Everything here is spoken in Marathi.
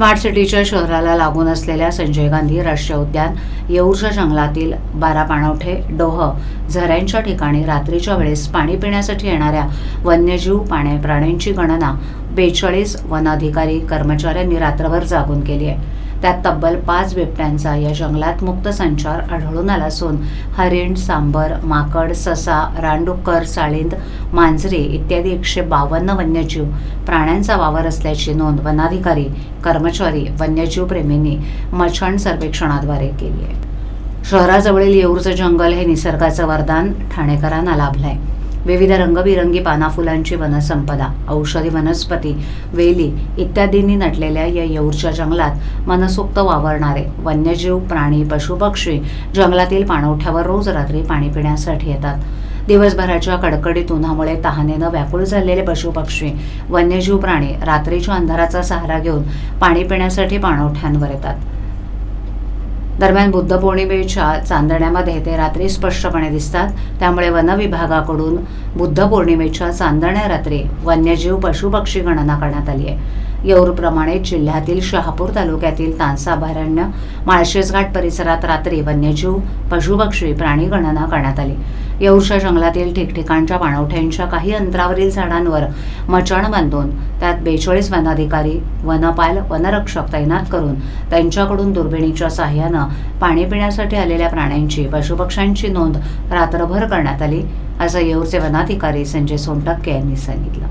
स्मार्ट सिटीच्या शहराला लागून असलेल्या संजय गांधी राष्ट्रीय उद्यान येऊरच्या जंगलातील बारा पाणवठे डोह झऱ्यांच्या ठिकाणी रात्रीच्या वेळेस पाणी पिण्यासाठी येणाऱ्या वन्यजीव पाण्या प्राण्यांची गणना बेचाळीस वनाधिकारी कर्मचाऱ्यांनी रात्रभर जागून केली आहे. त्यात तब्बल पाच बिबट्यांचा या जंगलात मुक्त संचार आढळून आला असून हरिण सांबर माकड ससा रानडुक्कर साळिंद मांजरे इत्यादी एकशे बावन्न वन्यजीव प्राण्यांचा वावर असल्याची नोंद वनाधिकारी कर्मचारी वन्यजीव प्रेमींनी मछण सर्वेक्षणाद्वारे केली आहे. शहराजवळील येऊरचं जंगल हे निसर्गाचं वरदान ठाणेकरांना लाभलं आहे विविध रंगबिरंगी पाना फुलांची वनसंपदा औषधी वनस्पती वेली इत्यादींनी नटलेल्या या येऊरच्या जंगलात मनसोक्त वावरणारे वन्यजीव प्राणी पशुपक्षी जंगलातील पाणवठ्यावर रोज रात्री पाणी पिण्यासाठी येतात. दिवसभराच्या कडकडीत उन्हामुळे तहानेनं व्याकुळ झालेले पशुपक्षी वन्यजीव प्राणी रात्रीच्या अंधाराचा सहारा घेऊन पाणी पिण्यासाठी पाणवठ्यांवर येतात. दरम्यान बुद्ध पौर्णिमेच्या चांदण्यामध्ये ते रात्री स्पष्टपणे दिसतात. त्यामुळे वन विभागाकडून बुद्ध पौर्णिमेच्या चांदण्या रात्री वन्यजीव पशुपक्षी गणना करण्यात आली आहे. येऊरप्रमाणे जिल्ह्यातील शहापूर तालुक्यातील तानसा अभयारण्य माळशेजघाट परिसरात रात्री वन्यजीव पशुपक्षी प्राणी गणना करण्यात आली. येऊरच्या जंगलातील ठिकठिकाणच्या पाणवठ्यांच्या काही अंतरावरील झाडांवर मचाण बांधून त्यात बेचाळीस वनाधिकारी वनपाल वनरक्षक तैनात करून त्यांच्याकडून दुर्बिणीच्या सहाय्यानं पाणी पिण्यासाठी आलेल्या प्राण्यांची पशुपक्ष्यांची नोंद रात्रभर करण्यात आली असं येऊरचे वनाधिकारी संजय सोनटक्के यांनी सांगितलं.